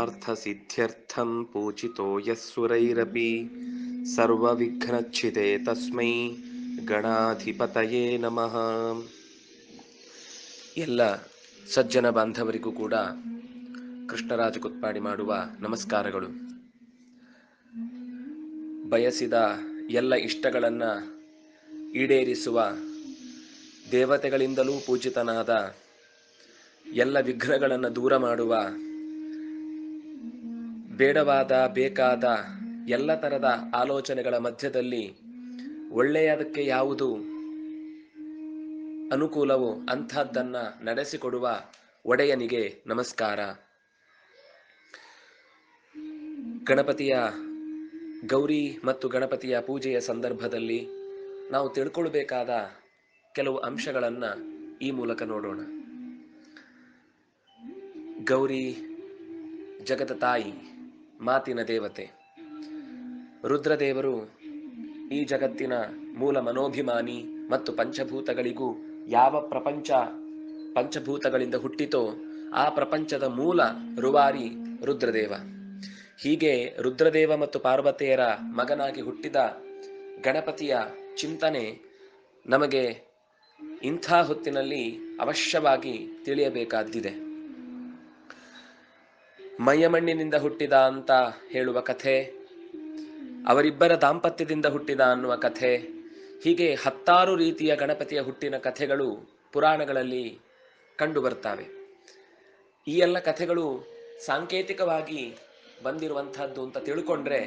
अभीप्सितार्थसिद्ध्यर्थं पूजितो यः सुरैरपि सर्वविघ्नच्छिदे तस्मै ಗಣಾಧಿಪತಯೇ ನಮಃ ಎಲ್ಲ ಸಜ್ಜನ ಬಾಂಧವರಿಗೂ ಕೂಡ ಕೃಷ್ಣರಾಜ ಕುತ್ಪಾಡಿ ಮಾಡುವ ನಮಸ್ಕಾರಗಳು ಬಯಸಿದ ಎಲ್ಲ ಇಷ್ಟಗಳನ್ನು ಈಡೇರಿಸುವ ದೇವತೆಗಳಿಂದಲೂ ಪೂಜಿತನಾದ ಎಲ್ಲ ವಿಘ್ನಗಳನ್ನು ದೂರ ಮಾಡುವ ಬೇಡವಾದ, ಬೇಕಾದ ಎಲ್ಲ ಥರದ ಆಲೋಚನೆಗಳ ಮಧ್ಯದಲ್ಲಿ ಒಳ್ಳೆಯದಕ್ಕೆ ಯಾವುದು ಅನುಕೂಲವೋ ಅಂಥದ್ದನ್ನು ನಡೆಸಿಕೊಡುವ ಒಡೆಯನಿಗೆ ನಮಸ್ಕಾರ. ಗಣಪತಿಯ ಗೌರಿ ಮತ್ತು ಗಣಪತಿಯ ಪೂಜೆಯ ಸಂದರ್ಭದಲ್ಲಿ ನಾವು ತಿಳ್ಕೊಳ್ಬೇಕಾದ ಕೆಲವು ಅಂಶಗಳನ್ನು ಈ ಮೂಲಕ ನೋಡೋಣ. ಗೌರಿ, ಜಗದ ತಾಯಿ, ಮಾತಿನ ದೇವತೆ. ರುದ್ರದೇವರು ಈ ಜಗತ್ತಿನ ಮೂಲ ಮನೋಭಿಮಾನಿ ಮತ್ತು ಪಂಚಭೂತಗಳಿಗೂ ಯಾವ ಪ್ರಪಂಚ ಪಂಚಭೂತಗಳಿಂದ ಹುಟ್ಟಿತೋ ಆ ಪ್ರಪಂಚದ ಮೂಲ ರುವಾರಿ ರುದ್ರದೇವ. ಹೀಗೆ ರುದ್ರದೇವ ಮತ್ತು ಪಾರ್ವತಿಯರ ಮಗನಾಗಿ ಹುಟ್ಟಿದ ಗಣಪತಿಯ ಚಿಂತನೆ ನಮಗೆ ಇಂಥ ಹೊತ್ತಿನಲ್ಲಿ ಅವಶ್ಯವಾಗಿ ತಿಳಿಯಬೇಕಾದ್ದಿದೆ. ಮೈಯಮಣ್ಣಿನಿಂದ ಹುಟ್ಟಿದ ಅಂತ ಹೇಳುವ ಕಥೆ, ಅವರಿಬ್ಬರ ದಾಂಪತ್ಯದಿಂದ ಹುಟ್ಟಿದ ಅನ್ನುವ ಕಥೆ, ಹೀಗೆ ಹತ್ತಾರು ರೀತಿಯ ಗಣಪತಿಯ ಹುಟ್ಟಿನ ಕಥೆಗಳು ಪುರಾಣಗಳಲ್ಲಿ ಕಂಡು ಬರ್ತವೆ ಈ ಎಲ್ಲ ಕಥೆಗಳು ಸಾಂಕೇತಿಕವಾಗಿ ಬಂದಿರುವಂತಹದ್ದು ಅಂತ ತಿಳ್ಕೊಂಡ್ರೆ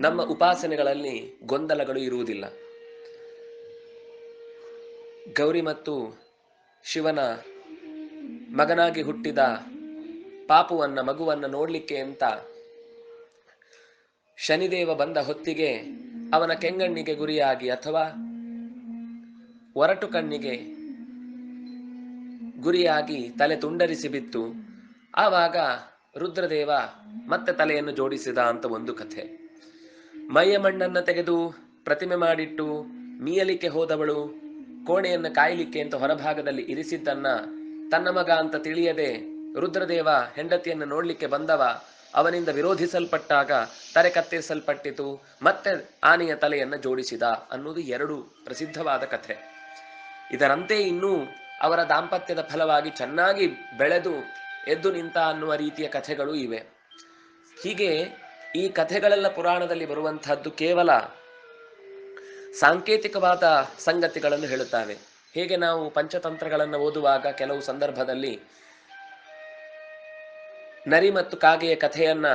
ನಮ್ಮ ಉಪಾಸನೆಗಳಲ್ಲಿ ಗೊಂದಲಗಳು ಇರುವುದಿಲ್ಲ. ಗೌರಿ ಮತ್ತು ಶಿವನ ಮಗನಾಗಿ ಹುಟ್ಟಿದ ಪಾಪುವನ್ನ, ಮಗುವನ್ನ ನೋಡ್ಲಿಕ್ಕೆ ಅಂತ ಶನಿದೇವ ಬಂದ ಹೊತ್ತಿಗೆ ಅವನ ಕೆಂಗಣ್ಣಿಗೆ ಗುರಿಯಾಗಿ ಅಥವಾ ಒರಟು ಕಣ್ಣಿಗೆ ಗುರಿಯಾಗಿ ತಲೆ ತುಂಡರಿಸಿ ಬಿತ್ತು. ಆವಾಗ ರುದ್ರದೇವ ಮತ್ತೆ ತಲೆಯನ್ನು ಜೋಡಿಸಿದ ಅಂತ ಒಂದು ಕಥೆ. ಮೈಯ ಮಣ್ಣನ್ನ ತೆಗೆದು ಪ್ರತಿಮೆ ಮಾಡಿಟ್ಟು ಮೀಯಲಿಕ್ಕೆ ಹೋದವಳು ಕೋಣೆಯನ್ನು ಕಾಯಲಿಕ್ಕೆ ಅಂತ ಹೊರಭಾಗದಲ್ಲಿ ಇರಿಸಿದ್ದನ್ನ ತನ್ನ ಮಗ ಅಂತ ತಿಳಿಯದೆ ರುದ್ರದೇವ ಹೆಂಡತಿಯನ್ನು ನೋಡ್ಲಿಕ್ಕೆ ಬಂದವ. ಅವನಿಂದ ವಿರೋಧಿಸಲ್ಪಟ್ಟಾಗ ತಲೆ ಕತ್ತರಿಸಲ್ಪಟ್ಟಿತು. ಮತ್ತೆ ಆನೆಯ ತಲೆಯನ್ನು ಜೋಡಿಸಿದ. ಅನ್ನೋದು ಎರಡು ಪ್ರಸಿದ್ಧವಾದ ಕಥೆ. ಇದರಂತೆ ಇನ್ನೂ ಅವರ ದಾಂಪತ್ಯದ ಫಲವಾಗಿ ಚೆನ್ನಾಗಿ ಬೆಳೆದು ಎದ್ದು ನಿಂತ ಅನ್ನುವ ರೀತಿಯ ಕಥೆಗಳು ಇವೆ. ಹೀಗೆ ಈ ಕಥೆಗಳೆಲ್ಲ ಪುರಾಣದಲ್ಲಿ ಬರುವಂತಹದ್ದು ಕೇವಲ ಸಾಂಕೇತಿಕವಾದ ಸಂಗತಿಗಳನ್ನು ಹೇಳುತ್ತವೆ ಹೇಗೆ ನಾವು ಪಂಚತಂತ್ರಗಳನ್ನು ಓದುವಾಗ ಕೆಲವು ಸಂದರ್ಭದಲ್ಲಿ ನರಿ ಮತ್ತು ಕಾಗೆಯ ಕಥೆಯನ್ನ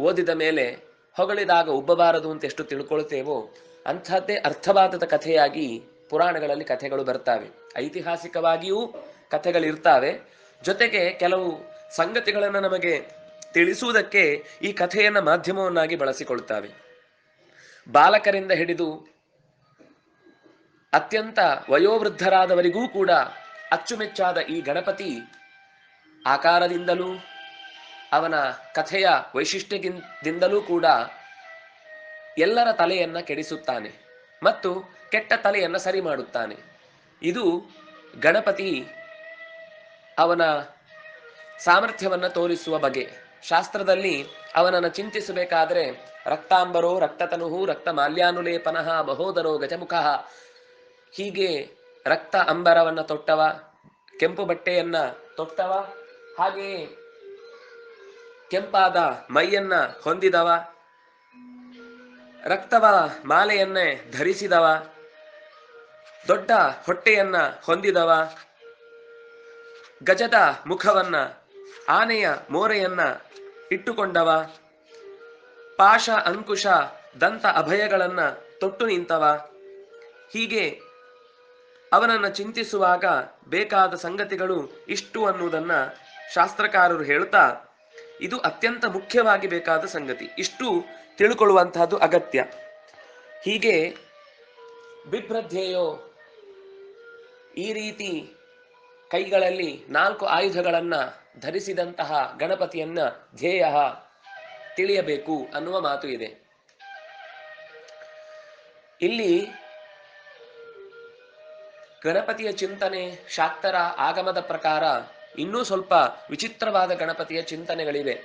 ಓದಿದ ಮೇಲೆ ಹೊಗಳಿದಾಗ ಉಬ್ಬಬಾರದು ಅಂತ ಎಷ್ಟು ತಿಳ್ಕೊಳ್ತೇವೋ, ಅಂಥದ್ದೇ ಅರ್ಥವಾದದ ಕಥೆಯಾಗಿ ಪುರಾಣಗಳಲ್ಲಿ ಕಥೆಗಳು ಬರ್ತವೆ. ಐತಿಹಾಸಿಕವಾಗಿಯೂ ಕಥೆಗಳಿರ್ತಾವೆ. ಜೊತೆಗೆ ಕೆಲವು ಸಂಗತಿಗಳನ್ನು ನಮಗೆ ತಿಳಿಸುವುದಕ್ಕೆ ಈ ಕಥೆಯನ್ನು ಮಾಧ್ಯಮವನ್ನಾಗಿ ಬಳಸಿಕೊಳ್ತಾವೆ. ಬಾಲಕರಿಂದ ಹಿಡಿದು ಅತ್ಯಂತ ವಯೋವೃದ್ಧರಾದವರಿಗೂ ಕೂಡ ಅಚ್ಚುಮೆಚ್ಚಾದ ಈ ಗಣಪತಿ ಆಕಾರದಿಂದಲೂ, ಅವನ ಕಥೆಯ ವೈಶಿಷ್ಟ್ಯದಿಂದಲೂ ಕೂಡ ಎಲ್ಲರ ತಲೆಯನ್ನ ಕೆಡಿಸುತ್ತಾನೆ ಮತ್ತು ಕೆಟ್ಟ ತಲೆಯನ್ನ ಸರಿ ಮಾಡುತ್ತಾನೆ. ಇದು ಗಣಪತಿ ಅವನ ಸಾಮರ್ಥ್ಯವನ್ನ ತೋರಿಸುವ ಬಗೆ. ಶಾಸ್ತ್ರದಲ್ಲಿ ಅವನನ್ನು ಚಿಂತಿಸಬೇಕಾದ್ರೆ ರಕ್ತಾಂಬರೋ ರಕ್ತತನುಹು ರಕ್ತ ಮಾಲ್ಯಾನುಲೇಪನಃ ಬಹೋದರೋ ಗಜಮುಖಃ ಹೀಗೆ ರಕ್ತ ಅಂಬರವನ್ನ ತೊಟ್ಟವ, ಕೆಂಪು ಬಟ್ಟೆಯನ್ನ ತೊಟ್ಟವ ಹಾಗೆಯೇ ಕೆಂಪಾದ ಮೈಯನ್ನ ಹೊಂದಿದವ, ರಕ್ತವ ಮಾಲೆಯನ್ನೇ ಧರಿಸಿದವ, ದೊಡ್ಡ ಹೊಟ್ಟೆಯನ್ನ ಹೊಂದಿದವ, ಗಜದ ಮುಖವನ್ನ, ಆನೆಯ ಮೋರೆಯನ್ನ ಇಟ್ಟುಕೊಂಡವ ಪಾಶ ಅಂಕುಶ ದಂತ ಅಭಯಗಳನ್ನ ತೊಟ್ಟು ನಿಂತವ, ಹೀಗೆ ಅವನನ್ನ ಚಿಂತಿಸುವಾಗ ಬೇಕಾದ ಸಂಗತಿಗಳು ಇಷ್ಟು ಅನ್ನುವುದನ್ನ ಶಾಸ್ತ್ರಕಾರರು ಹೇಳ್ತಾ ಇದು ಅತ್ಯಂತ ಮುಖ್ಯವಾಗಿ ಬೇಕಾದ ಸಂಗತಿ. ಇಷ್ಟು ತಿಳ್ಕೊಳ್ಳುವಂತಹದ್ದು ಅಗತ್ಯ. ಹೀಗೆ ಬಿಭ್ರಧ್ಯೆಯೋ ಈ ರೀತಿ ಕೈಗಳಲ್ಲಿ ನಾಲ್ಕು ಆಯುಧಗಳನ್ನು ಧರಿಸಿದಂತಹ ಗಣಪತಿಯನ್ನ ಧ್ಯೇಯ ತಿಳಿಯಬೇಕು ಅನ್ನುವ ಮಾತು ಇದೆ. ಇಲ್ಲಿ ಗಣಪತಿಯ ಚಿಂತನೆ ಶಾಕ್ತರ ಆಗಮದ ಪ್ರಕಾರ ಇನ್ನೂ ಸ್ವಲ್ಪ ವಿಚಿತ್ರವಾದ ಗಣಪತಿಯ ಚಿಂತನೆಗಳಿವೆ.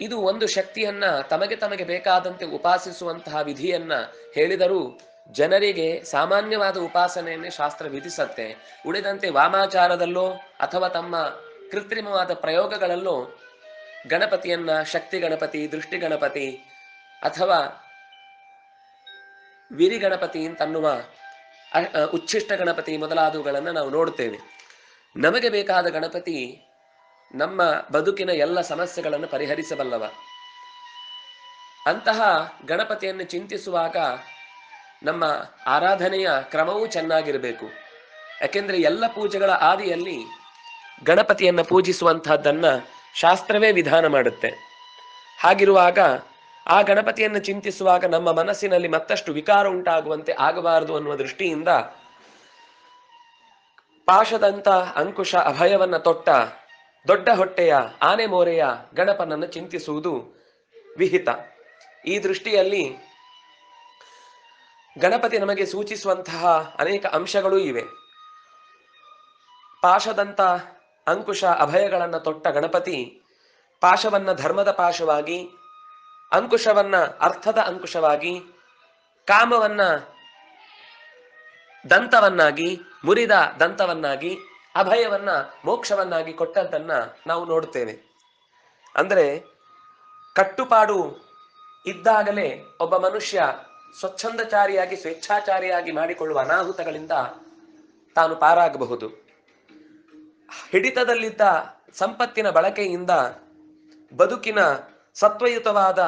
ಇದು ಒಂದು ಶಕ್ತಿಯನ್ನ ತಮಗೆ ತಮಗೆ ಬೇಕಾದಂತೆ ಉಪಾಸಿಸುವಂತಹ ವಿಧಿಯನ್ನ ಹೇಳಿದರೂ ಜನರಿಗೆ ಸಾಮಾನ್ಯವಾದ ಉಪಾಸನೆಯನ್ನೇ ಶಾಸ್ತ್ರ ವಿಧಿಸತ್ತೆ. ಉಳಿದಂತೆ ವಾಮಾಚಾರದಲ್ಲೋ ಅಥವಾ ತಮ್ಮ ಕೃತ್ರಿಮವಾದ ಪ್ರಯೋಗಗಳಲ್ಲೋ ಗಣಪತಿಯನ್ನ ಶಕ್ತಿ ಗಣಪತಿ, ದೃಷ್ಟಿ ಗಣಪತಿ ಅಥವಾ ವಿರಿ ಗಣಪತಿ ಅಂತನ್ನುವ ಉಚ್ಛಿಷ್ಟ ಗಣಪತಿ ಮೊದಲಾದವುಗಳನ್ನು ನಾವು ನೋಡ್ತೇವೆ. ನಮಗೆ ಬೇಕಾದ ಗಣಪತಿ ನಮ್ಮ ಬದುಕಿನ ಎಲ್ಲ ಸಮಸ್ಯೆಗಳನ್ನು ಪರಿಹರಿಸಬಲ್ಲವ. ಅಂತಹ ಗಣಪತಿಯನ್ನು ಚಿಂತಿಸುವಾಗ ನಮ್ಮ ಆರಾಧನೆಯ ಕ್ರಮವೂ ಚೆನ್ನಾಗಿರಬೇಕು. ಯಾಕೆಂದ್ರೆ ಎಲ್ಲ ಪೂಜೆಗಳ ಆದಿಯಲ್ಲಿ ಗಣಪತಿಯನ್ನು ಪೂಜಿಸುವಂತಹದ್ದನ್ನ ಶಾಸ್ತ್ರವೇ ವಿಧಾನ ಮಾಡುತ್ತೆ. ಹಾಗಿರುವಾಗ ಆ ಗಣಪತಿಯನ್ನು ಚಿಂತಿಸುವಾಗ ನಮ್ಮ ಮನಸ್ಸಿನಲ್ಲಿ ಮತ್ತಷ್ಟು ವಿಕಾರ ಉಂಟಾಗುವಂತೆ ಆಗಬಾರದು ಅನ್ನುವ ದೃಷ್ಟಿಯಿಂದ ಪಾಶದಂತ ಅಂಕುಶ ಅಭಯವನ್ನ ತೊಟ್ಟ ದೊಡ್ಡ ಹೊಟ್ಟೆಯ, ಆನೆ ಮೋರೆಯ ಗಣಪನನ್ನು ಚಿಂತಿಸುವುದು ವಿಹಿತ. ಈ ದೃಷ್ಟಿಯಲ್ಲಿ ಗಣಪತಿ ನಮಗೆ ಸೂಚಿಸುವಂತಹ ಅನೇಕ ಅಂಶಗಳು ಇವೆ. ಪಾಶದಂತ ಅಂಕುಶ ಅಭಯಗಳನ್ನು ತೊಟ್ಟ ಗಣಪತಿ ಪಾಶವನ್ನ ಧರ್ಮದ ಪಾಶವಾಗಿ ಅಂಕುಶವನ್ನ, ಅರ್ಥದ ಅಂಕುಶವಾಗಿ, ಕಾಮವನ್ನ ದಂತವನ್ನಾಗಿ, ಮುರಿದ ದಂತವನ್ನಾಗಿ, ಅಭಯವನ್ನ, ಮೋಕ್ಷವನ್ನಾಗಿ ಕೊಟ್ಟದ್ದನ್ನ ನಾವು ನೋಡುತ್ತೇವೆ. ಅಂದ್ರೆ, ಕಟ್ಟುಪಾಡು ಇದ್ದಾಗಲೇ ಒಬ್ಬ ಮನುಷ್ಯ ಸ್ವಚ್ಛಂದಚಾರಿಯಾಗಿ, ಸ್ವೇಚ್ಛಾಚಾರಿಯಾಗಿ ಮಾಡಿಕೊಳ್ಳುವ ಅನಾಹುತಗಳಿಂದ ತಾನು ಪಾರಾಗಬಹುದು. ಹಿಡಿತದಲ್ಲಿದ್ದ ಸಂಪತ್ತಿನ ಬಳಕೆಯಿಂದ ಬದುಕಿನ ಸತ್ವಯುತವಾದ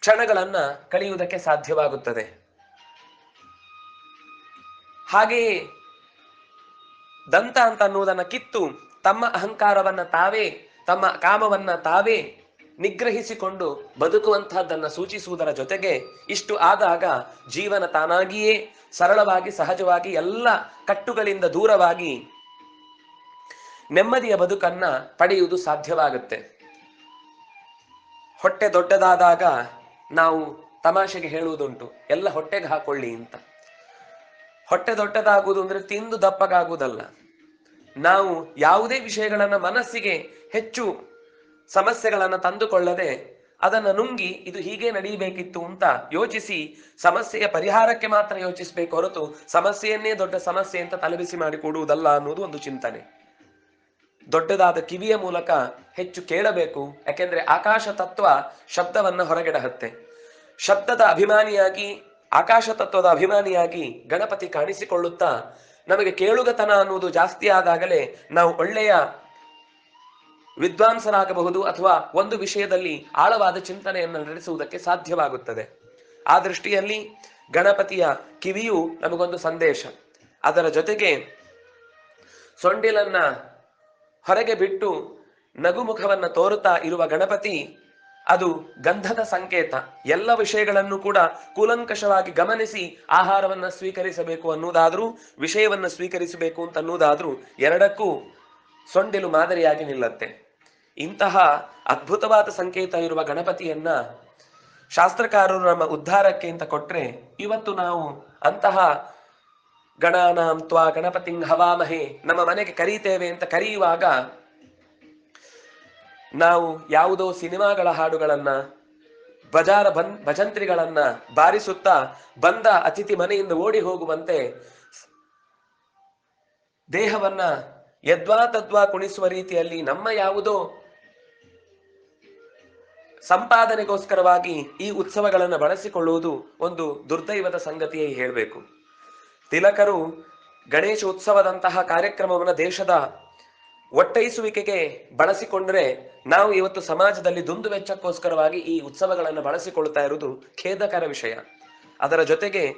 ಕ್ಷಣಗಳನ್ನ ಕಳೆಯುವುದಕ್ಕೆ ಸಾಧ್ಯವಾಗುತ್ತದೆ. ಹಾಗೆಯೇ ದಂತ ಅಂತ ಅನ್ನುವುದನ್ನು ಕಿತ್ತು ತಮ್ಮ ಅಹಂಕಾರವನ್ನ ತಾವೇ, ತಮ್ಮ ಕಾಮವನ್ನ ತಾವೇ ನಿಗ್ರಹಿಸಿಕೊಂಡು ಬದುಕುವಂತಹದ್ದನ್ನ ಸೂಚಿಸುವುದರ ಜೊತೆಗೆ ಇಷ್ಟು ಆದಾಗ ಜೀವನ ತಾನಾಗಿಯೇ ಸರಳವಾಗಿ, ಸಹಜವಾಗಿ ಎಲ್ಲ ಕಟ್ಟುಗಳಿಂದ ದೂರವಾಗಿ ನೆಮ್ಮದಿಯ ಬದುಕನ್ನ ಪಡೆಯುವುದು ಸಾಧ್ಯವಾಗುತ್ತೆ. ಹೊಟ್ಟೆ ದೊಡ್ಡದಾದಾಗ ನಾವು ತಮಾಷೆಗೆ ಹೇಳುವುದುಂಟು, ಎಲ್ಲ ಹೊಟ್ಟೆಗೆ ಹಾಕೊಳ್ಳಿ ಅಂತ. ಹೊಟ್ಟೆ ದೊಡ್ಡದಾಗುವುದು ಅಂದ್ರೆ ತಿಂದು ದಪ್ಪಗಾಗುವುದಲ್ಲ. ನಾವು ಯಾವುದೇ ವಿಷಯಗಳನ್ನ ಮನಸ್ಸಿಗೆ ಹೆಚ್ಚು ಸಮಸ್ಯೆಗಳನ್ನ ತಂದುಕೊಳ್ಳದೆ ಅದನ್ನ ನುಂಗಿ ಇದು ಹೀಗೆ ನಡೀಬೇಕಿತ್ತು ಅಂತ ಯೋಚಿಸಿ ಸಮಸ್ಯೆಯ ಪರಿಹಾರಕ್ಕೆ ಮಾತ್ರ ಯೋಚಿಸಬೇಕು ಹೊರತು ಸಮಸ್ಯೆಯನ್ನೇ ದೊಡ್ಡ ಸಮಸ್ಯೆ ಅಂತ ತಲೆಬಿಸಿ ಮಾಡಿಕೊಡುವುದಲ್ಲ ಅನ್ನೋದು ಒಂದು ಚಿಂತನೆ. ದೊಡ್ಡದಾದ ಕಿವಿಯ ಮೂಲಕ ಹೆಚ್ಚು ಕೇಳಬೇಕು. ಯಾಕೆಂದ್ರೆ ಆಕಾಶ ತತ್ವ ಶಬ್ದವನ್ನ ಹೊರಗೆಡಹತ್ತೆ. ಶಬ್ದದ ಅಭಿಮಾನಿಯಾಗಿ, ಆಕಾಶ ತತ್ವದ ಅಭಿಮಾನಿಯಾಗಿ ಗಣಪತಿ ಕಾಣಿಸಿಕೊಳ್ಳುತ್ತಾ ನಮಗೆ ಕೇಳುಗತನ ಅನ್ನುವುದು ಜಾಸ್ತಿ ಆದಾಗಲೇ ನಾವು ಒಳ್ಳೆಯ ವಿದ್ವಾಂಸರಾಗಬಹುದು ಅಥವಾ ಒಂದು ವಿಷಯದಲ್ಲಿ ಆಳವಾದ ಚಿಂತನೆಯನ್ನು ನಡೆಸುವುದಕ್ಕೆ ಸಾಧ್ಯವಾಗುತ್ತದೆ. ಆ ದೃಷ್ಟಿಯಲ್ಲಿ ಗಣಪತಿಯ ಕಿವಿಯು ನಮಗೊಂದು ಸಂದೇಶ. ಅದರ ಜೊತೆಗೆ ಸೊಂಡಿಲನ್ನ ಹೊರಗೆ ಬಿಟ್ಟು ನಗುಮುಖವನ್ನ ತೋರುತ್ತಾ ಇರುವ ಗಣಪತಿ, ಅದು ಗಂಧದ ಸಂಕೇತ. ಎಲ್ಲ ವಿಷಯಗಳನ್ನು ಕೂಡ ಕೂಲಂಕಷವಾಗಿ ಗಮನಿಸಿ ಆಹಾರವನ್ನ ಸ್ವೀಕರಿಸಬೇಕು ಅನ್ನುವುದಾದ್ರೂ, ವಿಷಯವನ್ನ ಸ್ವೀಕರಿಸಬೇಕು ಅಂತ ಅನ್ನುವುದಾದ್ರೂ ಎರಡಕ್ಕೂ ಸೊಂಡಿಲು ಮಾದರಿಯಾಗಿ ನಿಲ್ಲತ್ತೆ. ಇಂತಹ ಅದ್ಭುತವಾದ ಸಂಕೇತ ಇರುವ ಗಣಪತಿಯನ್ನ ಶಾಸ್ತ್ರಕಾರರು ನಮ್ಮ ಉದ್ಧಾರಕ್ಕೆ ಅಂತ ಕೊಟ್ರೆ, ಇವತ್ತು ನಾವು ಅಂತಹ ಗಣಾನಾಂ ತ್ವಾ ಗಣಪತಿಂಗ್ ಹವಾಮಹೆ, ನಮ್ಮ ಮನೆಗೆ ಕರೀತೇವೆ ಅಂತ ಕರೆಯುವಾಗ ನಾವು ಯಾವುದೋ ಸಿನಿಮಾಗಳ ಹಾಡುಗಳನ್ನ, ಬಜಾರ ಬನ್ ಭಜಂತ್ರಿಗಳನ್ನ ಬಾರಿಸುತ್ತಾ ಬಂದ ಅತಿಥಿ ಮನೆಯಿಂದ ಓಡಿ ಹೋಗುವಂತೆ ದೇಹವನ್ನ ಯದ್ವಾ ತದ್ವಾ ಕುಣಿಸುವ ರೀತಿಯಲ್ಲಿ ನಮ್ಮ ಯಾವುದೋ ಸಂಪಾದನೆಗೋಸ್ಕರವಾಗಿ ಈ ಉತ್ಸವಗಳನ್ನು ಬಳಸಿಕೊಳ್ಳುವುದು ಒಂದು ದುರ್ದೈವದ ಸಂಗತಿಯೇ ಹೇಳಬೇಕು. ತಿಲಕರು ಗಣೇಶ ಉತ್ಸವದಂತಹ ಕಾರ್ಯಕ್ರಮವನ್ನು ದೇಶದ ಒಟ್ಟೈಸುವಿಕೆಗೆ ಬಳಸಿಕೊಂಡ್ರೆ ನಾವು ಇವತ್ತು ಸಮಾಜದಲ್ಲಿ ದುಂದು ವೆಚ್ಚಕ್ಕೋಸ್ಕರವಾಗಿ ಈ ಉತ್ಸವಗಳನ್ನು ಬಳಸಿಕೊಳ್ತಾ ಇರುವುದು ಖೇದಕರ ವಿಷಯ. ಅದರ ಜೊತೆಗೆ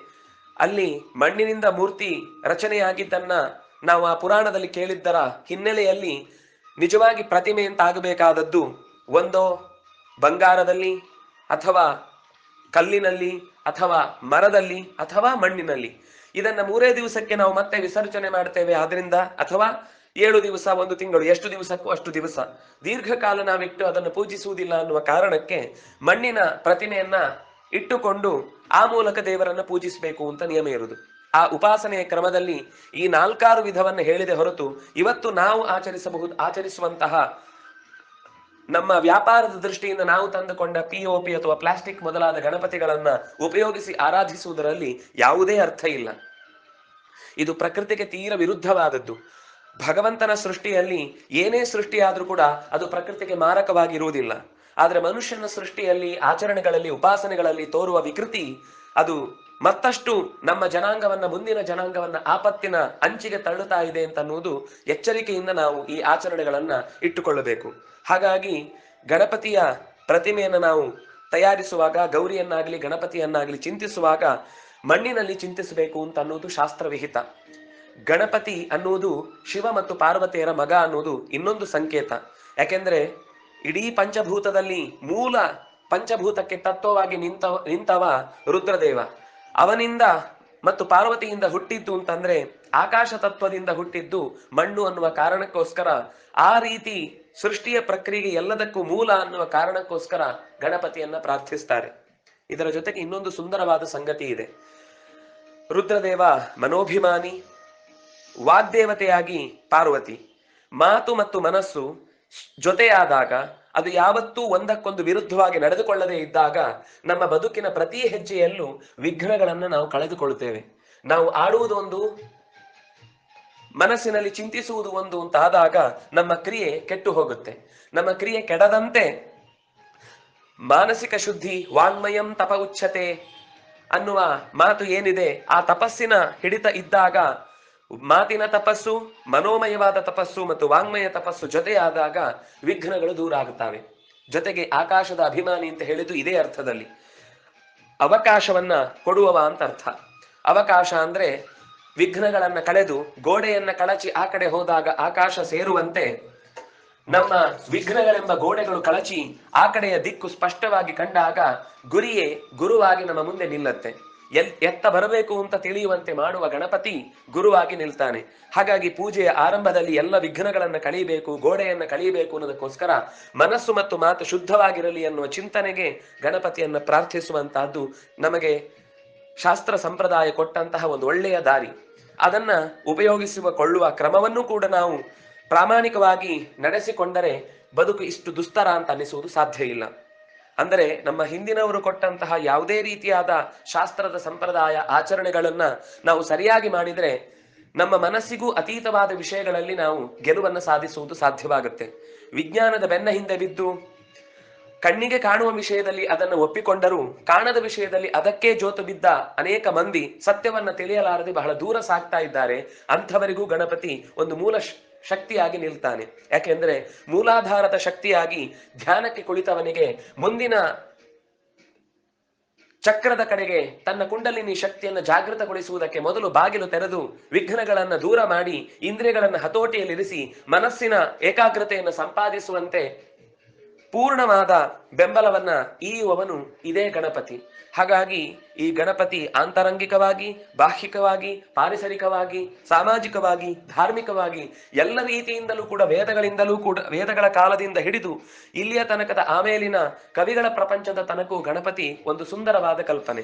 ಅಲ್ಲಿ ಮಣ್ಣಿನಿಂದ ಮೂರ್ತಿ ರಚನೆಯಾಗಿದ್ದನ್ನ ನಾವು ಆ ಪುರಾಣದಲ್ಲಿ ಕೇಳಿದ್ದರ ಹಿನ್ನೆಲೆಯಲ್ಲಿ ನಿಜವಾಗಿ ಪ್ರತಿಮೆ ಅಂತ ಆಗಬೇಕಾದದ್ದು ಒಂದೋ ಬಂಗಾರದಲ್ಲಿ ಅಥವಾ ಕಲ್ಲಿನಲ್ಲಿ ಅಥವಾ ಮರದಲ್ಲಿ ಅಥವಾ ಮಣ್ಣಿನಲ್ಲಿ. ಇದನ್ನ ಮೂರೇ ದಿವಸಕ್ಕೆ ನಾವು ಮತ್ತೆ ವಿಸರ್ಜನೆ ಮಾಡ್ತೇವೆ. ಆದ್ರಿಂದ ಅಥವಾ ಏಳು ದಿವಸ, ಒಂದು ತಿಂಗಳು, ಎಷ್ಟು ದಿವಸಕ್ಕೂ ಅಷ್ಟು ದಿವಸ. ದೀರ್ಘಕಾಲ ನಾವಿಟ್ಟು ಅದನ್ನು ಪೂಜಿಸುವುದಿಲ್ಲ ಅನ್ನುವ ಕಾರಣಕ್ಕೆ ಮಣ್ಣಿನ ಪ್ರತಿಮೆಯನ್ನ ಇಟ್ಟುಕೊಂಡು ಆ ಮೂಲಕ ದೇವರನ್ನ ಪೂಜಿಸಬೇಕು ಅಂತ ನಿಯಮ ಇರುವುದು. ಆ ಉಪಾಸನೆಯ ಕ್ರಮದಲ್ಲಿ ಈ ನಾಲ್ಕಾರು ವಿಧವನ್ನು ಹೇಳಿದೆ ಹೊರತು ಇವತ್ತು ನಾವು ಆಚರಿಸಬಹುದು, ಆಚರಿಸುವಂತಹ ನಮ್ಮ ವ್ಯಾಪಾರದ ದೃಷ್ಟಿಯಿಂದ ನಾವು ತಂದುಕೊಂಡ ಪಿಒಪಿ ಅಥವಾ ಪ್ಲಾಸ್ಟಿಕ್ ಮೊದಲಾದ ಗಣಪತಿಗಳನ್ನ ಉಪಯೋಗಿಸಿ ಆರಾಧಿಸುವುದರಲ್ಲಿ ಯಾವುದೇ ಅರ್ಥ ಇಲ್ಲ. ಇದು ಪ್ರಕೃತಿಗೆ ತೀರ ವಿರುದ್ಧವಾದದ್ದು. ಭಗವಂತನ ಸೃಷ್ಟಿಯಲ್ಲಿ ಏನೇ ಸೃಷ್ಟಿಯಾದ್ರೂ ಕೂಡ ಅದು ಪ್ರಕೃತಿಗೆ ಮಾರಕವಾಗಿರುವುದಿಲ್ಲ. ಆದ್ರೆ ಮನುಷ್ಯನ ಸೃಷ್ಟಿಯಲ್ಲಿ, ಆಚರಣೆಗಳಲ್ಲಿ, ಉಪಾಸನೆಗಳಲ್ಲಿ ತೋರುವ ವಿಕೃತಿ ಅದು ಮತ್ತಷ್ಟು ನಮ್ಮ ಜನಾಂಗವನ್ನ, ಮುಂದಿನ ಜನಾಂಗವನ್ನ ಆಪತ್ತಿನ ಅಂಚಿಗೆ ತಳ್ಳುತ್ತಾ ಇದೆ ಅಂತ ಅನ್ನುವುದು ಎಚ್ಚರಿಕೆಯಿಂದ ನಾವು ಈ ಆಚರಣೆಗಳನ್ನ ಇಟ್ಟುಕೊಳ್ಳಬೇಕು. ಹಾಗಾಗಿ ಗಣಪತಿಯ ಪ್ರತಿಮೆಯನ್ನು ನಾವು ತಯಾರಿಸುವಾಗ, ಗೌರಿಯನ್ನಾಗಲಿ, ಗಣಪತಿಯನ್ನಾಗಲಿ ಚಿಂತಿಸುವಾಗ ಮಣ್ಣಿನಲ್ಲಿ ಚಿಂತಿಸಬೇಕು ಅಂತ ಅನ್ನೋದು ಶಾಸ್ತ್ರವಿಹಿತ. ಗಣಪತಿ ಅನ್ನುವುದು ಶಿವ ಮತ್ತು ಪಾರ್ವತಿಯರ ಮಗ ಅನ್ನುವುದು ಇನ್ನೊಂದು ಸಂಕೇತ. ಯಾಕೆಂದ್ರೆ ಇಡೀ ಪಂಚಭೂತದಲ್ಲಿ ಮೂಲ ಪಂಚಭೂತಕ್ಕೆ ತತ್ವವಾಗಿ ನಿಂತ, ನಿಂತವ ರುದ್ರದೇವ. ಅವನಿಂದ ಮತ್ತು ಪಾರ್ವತಿಯಿಂದ ಹುಟ್ಟಿದ್ದು ಅಂತಂದ್ರೆ ಆಕಾಶ ತತ್ವದಿಂದ ಹುಟ್ಟಿದ್ದು ಮಣ್ಣು ಅನ್ನುವ ಕಾರಣಕ್ಕೋಸ್ಕರ. ಆ ರೀತಿ ಸೃಷ್ಟಿಯ ಪ್ರಕ್ರಿಯೆ ಎಲ್ಲದಕ್ಕೂ ಮೂಲ ಅನ್ನುವ ಕಾರಣಕ್ಕೋಸ್ಕರ ಗಣಪತಿಯನ್ನ ಪ್ರಾರ್ಥಿಸ್ತಾರೆ. ಇದರ ಜೊತೆಗೆ ಇನ್ನೊಂದು ಸುಂದರವಾದ ಸಂಗತಿ ಇದೆ. ರುದ್ರದೇವ ಮನೋಭಿಮಾನಿ, ವಾಗ್ದೇವತೆಯಾಗಿ ಪಾರ್ವತಿ. ಮಾತು ಮತ್ತು ಮನಸ್ಸು ಜೊತೆಯಾದಾಗ ಅದು ಯಾವತ್ತೂ ಒಂದಕ್ಕೊಂದು ವಿರುದ್ಧವಾಗಿ ನಡೆದುಕೊಳ್ಳದೆ ಇದ್ದಾಗ ನಮ್ಮ ಬದುಕಿನ ಪ್ರತಿ ಹೆಜ್ಜೆಯಲ್ಲೂ ವಿಘ್ನಗಳನ್ನು ನಾವು ಕಳೆದುಕೊಳ್ಳುತ್ತೇವೆ ನಾವು ಆಡುವುದೊಂದು ಮನಸ್ಸಿನಲ್ಲಿ ಚಿಂತಿಸುವುದು ಒಂದು ಅಂತ ನಮ್ಮ ಕ್ರಿಯೆ ಕೆಟ್ಟು ಹೋಗುತ್ತೆ. ನಮ್ಮ ಕ್ರಿಯೆ ಕೆಡದಂತೆ ಮಾನಸಿಕ ಶುದ್ಧಿ, ವಾಂಗ್ಮಯಂ ತಪ ಉಚ್ಛತೆ ಅನ್ನುವ ಮಾತು ಏನಿದೆ, ಆ ತಪಸ್ಸಿನ ಹಿಡಿತ ಇದ್ದಾಗ ಮಾತಿನ ತಪಸ್ಸು, ಮನೋಮಯವಾದ ತಪಸ್ಸು ಮತ್ತು ವಾಂಗ್ಮಯ ತಪಸ್ಸು ಜೊತೆಯಾದಾಗ ವಿಘ್ನಗಳು ದೂರ ಆಗುತ್ತವೆ. ಜೊತೆಗೆ ಆಕಾಶದ ಅಭಿಮಾನಿ ಅಂತ ಹೇಳಿದ್ದು ಇದೇ ಅರ್ಥದಲ್ಲಿ. ಅವಕಾಶವನ್ನ ಕೊಡುವವ ಅಂತ ಅರ್ಥ. ಅವಕಾಶ ಅಂದ್ರೆ ವಿಘ್ನಗಳನ್ನ ಕಳೆದು, ಗೋಡೆಯನ್ನ ಕಳಚಿ ಆ ಕಡೆ ಹೋದಾಗ ಆಕಾಶ ಸೇರುವಂತೆ ನಮ್ಮ ವಿಘ್ನಗಳೆಂಬ ಗೋಡೆಗಳು ಕಳಚಿ ಆ ಕಡೆಯ ದಿಕ್ಕು ಸ್ಪಷ್ಟವಾಗಿ ಕಂಡಾಗ ಗುರಿಯೇ ಗುರುವಾಗಿ ನಮ್ಮ ಮುಂದೆ ನಿಲ್ಲತ್ತೆ. ಎಲ್ ಎತ್ತ ಬರಬೇಕು ಅಂತ ತಿಳಿಯುವಂತೆ ಮಾಡುವ ಗಣಪತಿ ಗುರುವಾಗಿ ನಿಲ್ತಾನೆ. ಹಾಗಾಗಿ ಪೂಜೆಯ ಆರಂಭದಲ್ಲಿ ಎಲ್ಲ ವಿಘ್ನಗಳನ್ನ ಕಳೀಬೇಕು, ಗೋಡೆಯನ್ನ ಕಳೀಬೇಕು ಅನ್ನೋದಕ್ಕೋಸ್ಕರ ಮನಸ್ಸು ಮತ್ತು ಮಾತು ಶುದ್ಧವಾಗಿರಲಿ ಅನ್ನುವ ಚಿಂತನೆಗೆ ಗಣಪತಿಯನ್ನ ಪ್ರಾರ್ಥಿಸುವಂತಹದ್ದು ನಮಗೆ ಶಾಸ್ತ್ರ ಸಂಪ್ರದಾಯ ಕೊಟ್ಟಂತಹ ಒಂದು ಒಳ್ಳೆಯ ದಾರಿ. ಅದನ್ನ ಉಪಯೋಗಿಸುವ, ಕೊಳ್ಳುವ ಕ್ರಮವನ್ನು ಕೂಡ ನಾವು ಪ್ರಾಮಾಣಿಕವಾಗಿ ನಡೆಸಿಕೊಂಡರೆ ಬದುಕು ಇಷ್ಟು ದುಸ್ತರ ಅಂತ ಅನಿಸುವುದು ಸಾಧ್ಯ ಇಲ್ಲ. ಅಂದರೆ ನಮ್ಮ ಹಿಂದಿನವರು ಕೊಟ್ಟಂತಹ ಯಾವುದೇ ರೀತಿಯಾದ ಶಾಸ್ತ್ರದ ಸಂಪ್ರದಾಯ ಆಚರಣೆಗಳನ್ನ ನಾವು ಸರಿಯಾಗಿ ಮಾಡಿದರೆ ನಮ್ಮ ಮನಸ್ಸಿಗೂ ಅತೀತವಾದ ವಿಷಯಗಳಲ್ಲಿ ನಾವು ಗೆಲುವನ್ನು ಸಾಧಿಸುವುದು ಸಾಧ್ಯವಾಗುತ್ತೆ. ವಿಜ್ಞಾನದ ಬೆನ್ನ ಹಿಂದೆ ಬಿದ್ದು, ಕಣ್ಣಿಗೆ ಕಾಣುವ ವಿಷಯದಲ್ಲಿ ಅದನ್ನು ಒಪ್ಪಿಕೊಂಡರೂ, ಕಾಣದ ವಿಷಯದಲ್ಲಿ ಅದಕ್ಕೆ ಜೋತು ಬಿದ್ದ ಅನೇಕ ಮಂದಿ ಸತ್ಯವನ್ನ ತಿಳಿಯಲಾರದೆ ಬಹಳ ದೂರ ಸಾಗ್ತಾ ಇದ್ದಾರೆ. ಅಂಥವರಿಗೂ ಗಣಪತಿ ಒಂದು ಮೂಲ ಶಕ್ತಿಯಾಗಿ ನಿಲ್ತಾನೆ. ಯಾಕೆಂದ್ರೆ ಮೂಲಾಧಾರದ ಶಕ್ತಿಯಾಗಿ ಧ್ಯಾನಕ್ಕೆ ಕುಳಿತವನಿಗೆ ಮುಂದಿನ ಚಕ್ರದ ಕಡೆಗೆ ತನ್ನ ಕುಂಡಲಿನಿ ಶಕ್ತಿಯನ್ನು ಜಾಗೃತಗೊಳಿಸುವುದಕ್ಕೆ ಮೊದಲು ಬಾಗಿಲು ತೆರೆದು ವಿಘ್ನಗಳನ್ನು ದೂರ ಮಾಡಿ ಇಂದ್ರಿಯಗಳನ್ನು ಹತೋಟಿಯಲ್ಲಿರಿಸಿ ಮನಸ್ಸಿನ ಏಕಾಗ್ರತೆಯನ್ನು ಸಂಪಾದಿಸುವಂತೆ ಪೂರ್ಣವಾದ ಬೆಂಬಲವನ್ನ ಈಯುವವನು ಇದೇ ಗಣಪತಿ. ಹಾಗಾಗಿ ಈ ಗಣಪತಿ ಆಂತರಂಗಿಕವಾಗಿ ಬಾಹ್ಯಿಕವಾಗಿ ಪಾರಿಸರಿಕವಾಗಿ, ಸಾಮಾಜಿಕವಾಗಿ, ಧಾರ್ಮಿಕವಾಗಿ ಎಲ್ಲ ರೀತಿಯಿಂದಲೂ ಕೂಡ ವೇದಗಳಿಂದಲೂ ಕೂಡ ವೇದಗಳ ಕಾಲದಿಂದ ಹಿಡಿದು ಇಲ್ಲಿಯ ತನಕದ ಆಮೇಲಿನ ಕವಿಗಳ ಪ್ರಪಂಚದ ತನಕೂ ಗಣಪತಿ ಒಂದು ಸುಂದರವಾದ ಕಲ್ಪನೆ.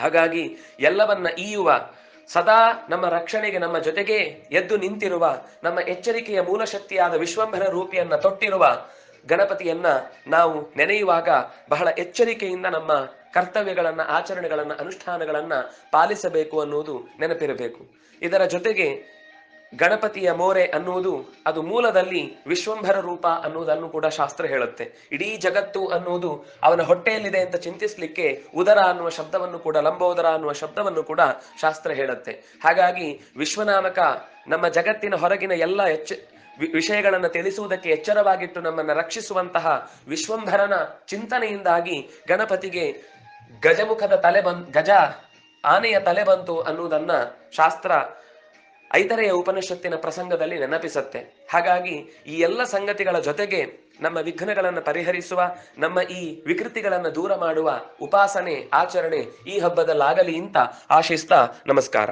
ಹಾಗಾಗಿ ಎಲ್ಲವನ್ನ ಈಯುವ, ಸದಾ ನಮ್ಮ ರಕ್ಷಣೆಗೆ, ನಮ್ಮ ಜೊತೆಗೆ ಎದ್ದು ನಿಂತಿರುವ, ನಮ್ಮ ಎಚ್ಚರಿಕೆಯ ಮೂಲ ಶಕ್ತಿಯಾದ ವಿಶ್ವಂಭರ ರೂಪಿಯನ್ನ ತೊಟ್ಟಿರುವ ಗಣಪತಿಯನ್ನ ನಾವು ನೆನೆಯುವಾಗ ಬಹಳ ಎಚ್ಚರಿಕೆಯಿಂದ ನಮ್ಮ ಕರ್ತವ್ಯಗಳನ್ನ, ಆಚರಣೆಗಳನ್ನ, ಅನುಷ್ಠಾನಗಳನ್ನ ಪಾಲಿಸಬೇಕು ಅನ್ನುವುದು ನೆನಪಿರಬೇಕು. ಇದರ ಜೊತೆಗೆ ಗಣಪತಿಯ ಮೋರೆ ಅನ್ನುವುದು ಅದು ಮೂಲದಲ್ಲಿ ವಿಶ್ವಂಭರ ರೂಪ ಅನ್ನುವುದನ್ನು ಕೂಡ ಶಾಸ್ತ್ರ ಹೇಳುತ್ತೆ. ಇಡೀ ಜಗತ್ತು ಅನ್ನುವುದು ಅವನ ಹೊಟ್ಟೆಯಲ್ಲಿದೆ ಅಂತ ಚಿಂತಿಸ್ಲಿಕ್ಕೆ ಉದರ ಅನ್ನುವ ಶಬ್ದವನ್ನು ಕೂಡ, ಲಂಬೋದರ ಅನ್ನುವ ಶಬ್ದವನ್ನು ಕೂಡ ಶಾಸ್ತ್ರ ಹೇಳುತ್ತೆ. ಹಾಗಾಗಿ ವಿಶ್ವನಾಮಕ ನಮ್ಮ ಜಗತ್ತಿನ ಹೊರಗಿನ ಎಲ್ಲ ಎಚ್ಚ ವಿ- ವಿಷಯಗಳನ್ನು ತಿಳಿಸುವುದಕ್ಕೆ ಎಚ್ಚರವಾಗಿಟ್ಟು ನಮ್ಮನ್ನು ರಕ್ಷಿಸುವಂತಹ ವಿಶ್ವಂಭರನ ಚಿಂತನೆಯಿಂದಾಗಿ ಗಣಪತಿಗೆ ಗಜಮುಖದ ತಲೆ ಬಂದ್, ಗಜ ಆನೆಯ ತಲೆ ಬಂತು ಅನ್ನುವುದನ್ನ ಶಾಸ್ತ್ರ ಐದರೆಯ ಉಪನಿಷತ್ತಿನ ಪ್ರಸಂಗದಲ್ಲಿ ನೆನಪಿಸುತ್ತೆ. ಹಾಗಾಗಿ ಈ ಎಲ್ಲ ಸಂಗತಿಗಳ ಜೊತೆಗೆ ನಮ್ಮ ವಿಘ್ನಗಳನ್ನು ಪರಿಹರಿಸುವ, ನಮ್ಮ ಈ ವಿಕೃತಿಗಳನ್ನು ದೂರ ಮಾಡುವ ಉಪಾಸನೆ, ಆಚರಣೆ ಈ ಹಬ್ಬದಲ್ಲಾಗಲಿ ಅಂತ ಆಶಿಸ್ತಾ ನಮಸ್ಕಾರ.